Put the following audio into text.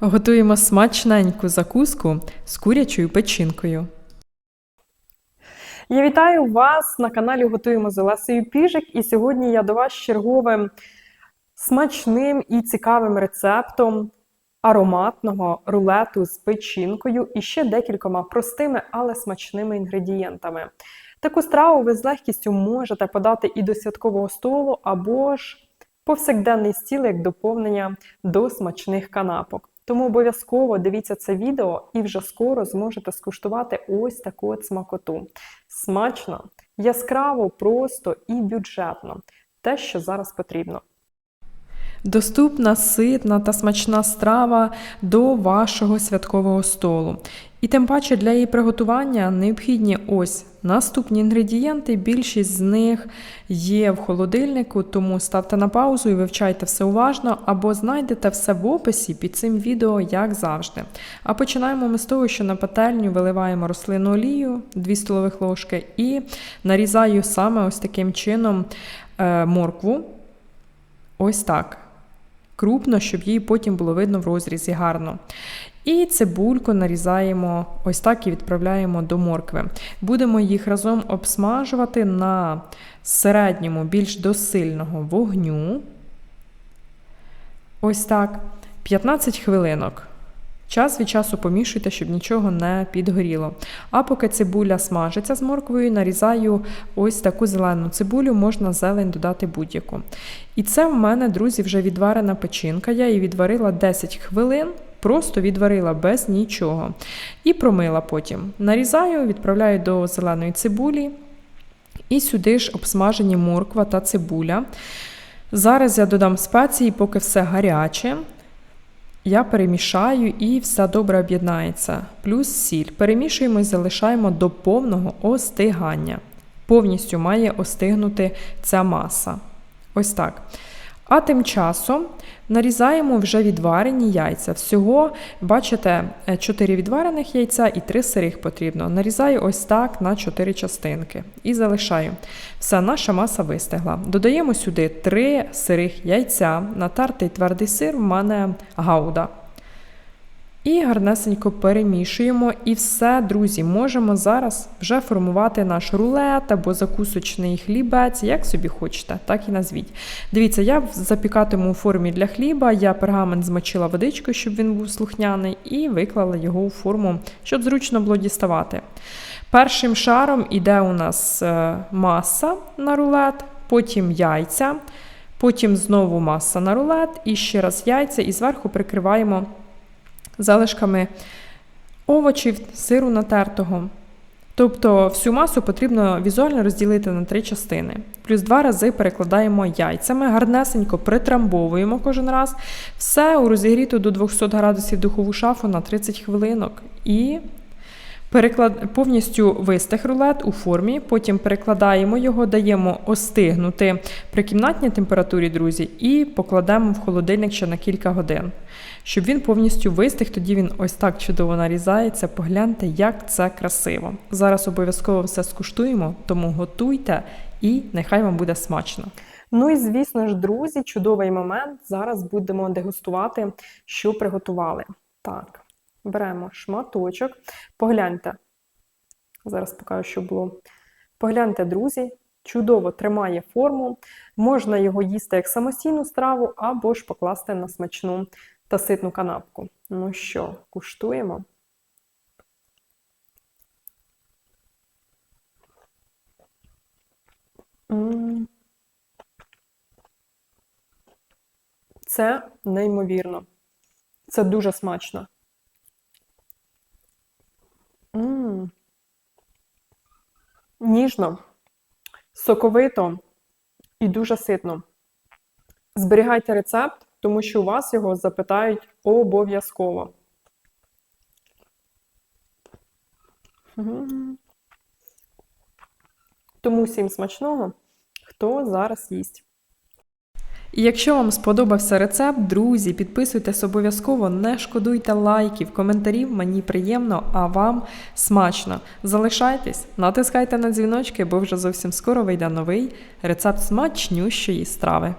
Готуємо смачненьку закуску з курячою печінкою. Я вітаю вас на каналі Готуємо з Олесею Піжик. І сьогодні я до вас черговим смачним і цікавим рецептом ароматного рулету з печінкою і ще декількома простими, але смачними інгредієнтами. Таку страву ви з легкістю можете подати і до святкового столу, або ж повсякденний стіл як доповнення до смачних канапок. Тому обов'язково дивіться це відео і вже скоро зможете скуштувати ось таку от смакоту. Смачно, яскраво, просто і бюджетно. Те, що зараз потрібно. Доступна, ситна та смачна страва до вашого святкового столу. І тим паче для її приготування необхідні ось наступні інгредієнти. Більшість з них є в холодильнику, тому ставте на паузу і вивчайте все уважно, або знайдете все в описі під цим відео, як завжди. А починаємо ми з того, що на пательню виливаємо рослинну олію 2 столових ложки і нарізаю саме ось таким чином е, моркву. Ось так. Крупно, щоб її потім було видно в розрізі гарно. І цибульку нарізаємо ось так і відправляємо до моркви. Будемо їх разом обсмажувати на середньому, більш досильного вогню. Ось так. 15 хвилинок. Час від часу помішуйте, щоб нічого не підгоріло. А поки цибуля смажиться з морквою, нарізаю ось таку зелену цибулю, можна зелень додати будь-яку. І це в мене, друзі, вже відварена печінка. Я її відварила 10 хвилин, просто відварила без нічого. І промила потім. Нарізаю, відправляю до зеленої цибулі. І сюди ж обсмажені морква та цибуля. Зараз я додам спеції, поки все гаряче. Я перемішаю і все добре об'єднається. Плюс сіль. Перемішуємо і залишаємо до повного остигання. Повністю має остигнути ця маса. Ось так. А тим часом нарізаємо вже відварені яйця. Всього, бачите, 4 відварених яйця і 3 сирих потрібно. Нарізаю ось так на 4 частинки і залишаю. Вся наша маса вистигла. Додаємо сюди 3 сирих яйця, натартий твердий сир в мене гауда. І гарнесенько перемішуємо. І все, друзі, можемо зараз вже формувати наш рулет або закусочний хлібець, як собі хочете, так і назвіть. Дивіться, я запікатиму у формі для хліба, я пергамент змочила водичкою, щоб він був слухняний, і виклала його у форму, щоб зручно було діставати. Першим шаром іде у нас е, маса на рулет, потім яйця, потім знову маса на рулет, і ще раз яйця, і зверху прикриваємо залишками овочів, сиру натертого. Тобто всю масу потрібно візуально розділити на три частини. Плюс два рази перекладаємо яйцями, гарнесенько притрамбовуємо кожен раз. Все у розігріту до 200 градусів духову шафу на 30 хвилинок. І переклад... повністю вистих рулет у формі, потім перекладаємо його, даємо остигнути при кімнатній температурі, друзі, і покладемо в холодильник ще на кілька годин. Щоб він повністю вистиг, тоді він ось так чудово нарізається. Погляньте, як це красиво. Зараз обов'язково все скуштуємо, тому готуйте і нехай вам буде смачно. Ну і звісно ж, друзі, чудовий момент. Зараз будемо дегустувати, що приготували. Так, беремо шматочок. Погляньте. Зараз покажу, що було. Погляньте, друзі, чудово тримає форму. Можна його їсти як самостійну страву, або ж покласти на смачну та ситну канапку. Ну що, куштуємо? Це неймовірно. Це дуже смачно. Ніжно, соковито і дуже ситно. Зберігайте рецепт, тому що у вас його запитають обов'язково. Тому всім смачного, хто зараз їсть. І якщо вам сподобався рецепт, друзі, підписуйтесь обов'язково, не шкодуйте лайків, коментарів, мені приємно, а вам смачно. Залишайтесь, натискайте на дзвіночки, бо вже зовсім скоро вийде новий рецепт смачнющої страви.